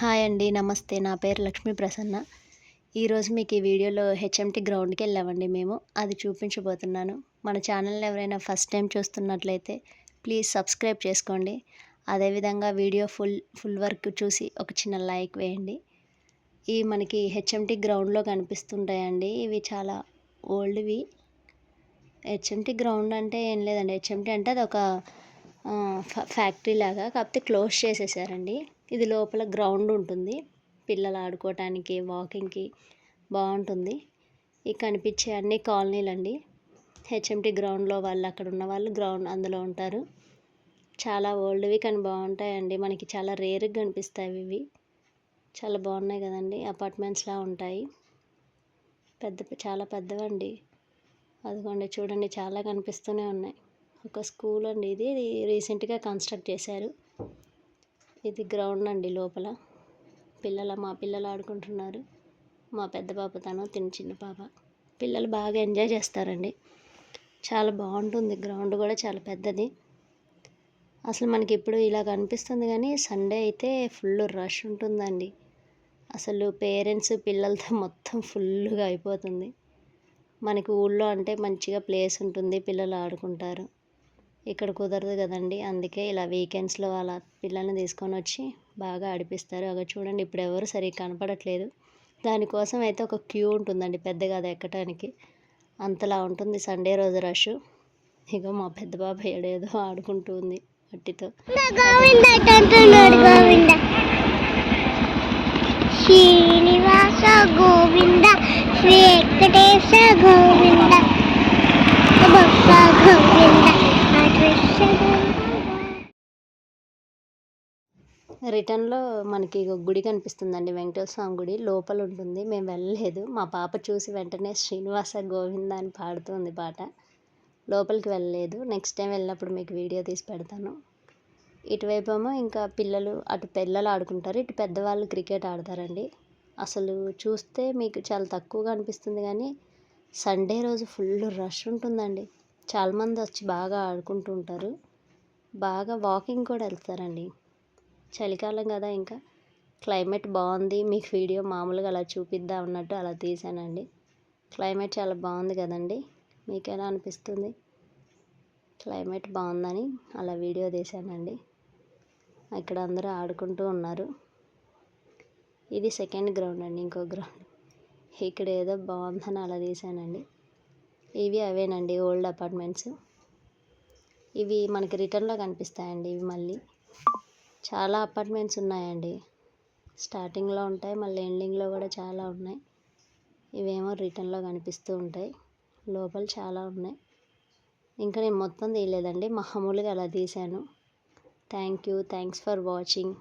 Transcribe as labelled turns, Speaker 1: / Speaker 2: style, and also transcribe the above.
Speaker 1: Hi అండి నమస్తే. నా పేరు లక్ష్మీ ప్రసన్న. ఈరోజు మీకు ఈ వీడియోలో హెచ్ఎంటీ గ్రౌండ్కి వెళ్ళామండి మేము. అది చూపించబోతున్నాను. మన ఛానల్ని ఎవరైనా ఫస్ట్ టైం చూస్తున్నట్లయితే ప్లీజ్ సబ్స్క్రైబ్ చేసుకోండి. అదేవిధంగా వీడియో ఫుల్ ఫుల్ వర్క్ చూసి ఒక చిన్న లైక్ వేయండి. ఈ మనకి హెచ్ఎంటీ గ్రౌండ్లో కనిపిస్తుంటాయండి. ఇవి చాలా ఓల్డ్వి. హెచ్ఎంటీ గ్రౌండ్ అంటే ఏం లేదండి. హెచ్ఎంటీ అంటే అది ఒక ఫ్యాక్టరీ లాగా కాకపోతే క్లోజ్ చేసేసారండి. ఇది లోపల గ్రౌండ్ ఉంటుంది. పిల్లలు ఆడుకోవటానికి వాకింగ్కి బాగుంటుంది. ఈ కనిపించే అన్ని కాలనీలు అండి హెచ్ఎంటీ గ్రౌండ్లో వాళ్ళు అక్కడ ఉన్న వాళ్ళు గ్రౌండ్ అందులో ఉంటారు. చాలా ఓల్డ్వి కానీ బాగుంటాయండి. మనకి చాలా రేర్గా కనిపిస్తాయి ఇవి. చాలా బాగున్నాయి కదండి. అపార్ట్మెంట్స్లా ఉంటాయి. పెద్ద చాలా పెద్దవండి. అదిగోండి చూడండి చాలా కనిపిస్తూనే ఉన్నాయి. ఒక స్కూల్ అండి ఇది. రీసెంట్గా కన్స్ట్రక్ట్ చేశారు. ఇది గ్రౌండ్ అండి లోపల. పిల్లల మా పిల్లలు ఆడుకుంటున్నారు. మా పెద్ద పాప తను తిని చిన్న పాప. పిల్లలు బాగా ఎంజాయ్ చేస్తారండి. చాలా బాగుంటుంది. గ్రౌండ్ కూడా చాలా పెద్దది. అసలు మనకి ఇప్పుడు ఇలా కనిపిస్తుంది కానీ సండే అయితే ఫుల్ రష్ ఉంటుందండి. అసలు పేరెంట్స్ పిల్లలతో మొత్తం ఫుల్గా అయిపోతుంది. మనకి ఊళ్ళో అంటే మంచిగా ప్లేస్ ఉంటుంది. పిల్లలు ఆడుకుంటారు. ఇక్కడ కుదరదు కదండి. అందుకే ఇలా వీకెండ్స్లో అలా పిల్లల్ని తీసుకొని వచ్చి బాగా ఆడిపిస్తారు. అక్కడ చూడండి ఇప్పుడు ఎవరు సరిగ్గా కనపడట్లేదు. దానికోసం అయితే ఒక క్యూ ఉంటుందండి పెద్దగా అది ఎక్కడానికి అంతలా ఉంటుంది సండే రోజు రష్. ఇక మా పెద్ద బాబాయ్ ఏడేదో ఆడుకుంటుంది మట్టితో.
Speaker 2: శ్రీనివాస గోవింద శ్రీ వెంకటేశ గోవింద. గోవింద.
Speaker 1: రిటర్న్లో మనకి ఒక గుడి కనిపిస్తుందండి వెంకటేశ్వర స్వామి గుడి. లోపల ఉంటుంది మేము వెళ్ళలేదు. మా పాప చూసి వెంటనే శ్రీనివాస గోవింద అని పాడుతుంది పాట. లోపలికి వెళ్ళలేదు. నెక్స్ట్ టైం వెళ్ళినప్పుడు మీకు వీడియో తీసి పెడతాను. ఇటువైపు ఏమో ఇంకా పిల్లలు అటు పిల్లలు ఆడుకుంటారు. ఇటు పెద్దవాళ్ళు క్రికెట్ ఆడతారండి. అసలు చూస్తే మీకు చాలా తక్కువగా అనిపిస్తుంది కానీ సండే రోజు ఫుల్ రష్ ఉంటుందండి. చాలామంది వచ్చి బాగా ఆడుకుంటూ ఉంటారు. బాగా వాకింగ్ కూడా వెళ్తారండి. చలికాలం కదా ఇంకా. క్లైమేట్ బాగుంది. మీకు వీడియో మామూలుగా అలా చూపిద్దాం అన్నట్టు అలా తీసానండి. క్లైమేట్ చాలా బాగుంది కదండి. మీకు ఎలా అనిపిస్తుంది? క్లైమేట్ బాగుందని అలా వీడియో తీసానండి. ఇక్కడ అందరూ ఆడుకుంటూ ఉన్నారు. ఇది సెకండ్ గ్రౌండ్ అండి. ఇంకో గ్రౌండ్. ఇక్కడ ఏదో బాగుందని అలా తీసానండి. ఇవి అవేనండి ఓల్డ్ అపార్ట్మెంట్స్. ఇవి మనకి రిటర్న్లో కనిపిస్తాయండి ఇవి మళ్ళీ. చాలా అపార్ట్మెంట్స్ ఉన్నాయండి. స్టార్టింగ్లో ఉంటాయి మళ్ళీ ఎండింగ్లో కూడా చాలా ఉన్నాయి. ఇవేమో రిటర్న్లో కనిపిస్తూ ఉంటాయి. లోపల చాలా ఉన్నాయి. ఇంకా నేను మొత్తం తీయలేదండి మామూలుగా అలా తీశాను. Thank you thanks for watching.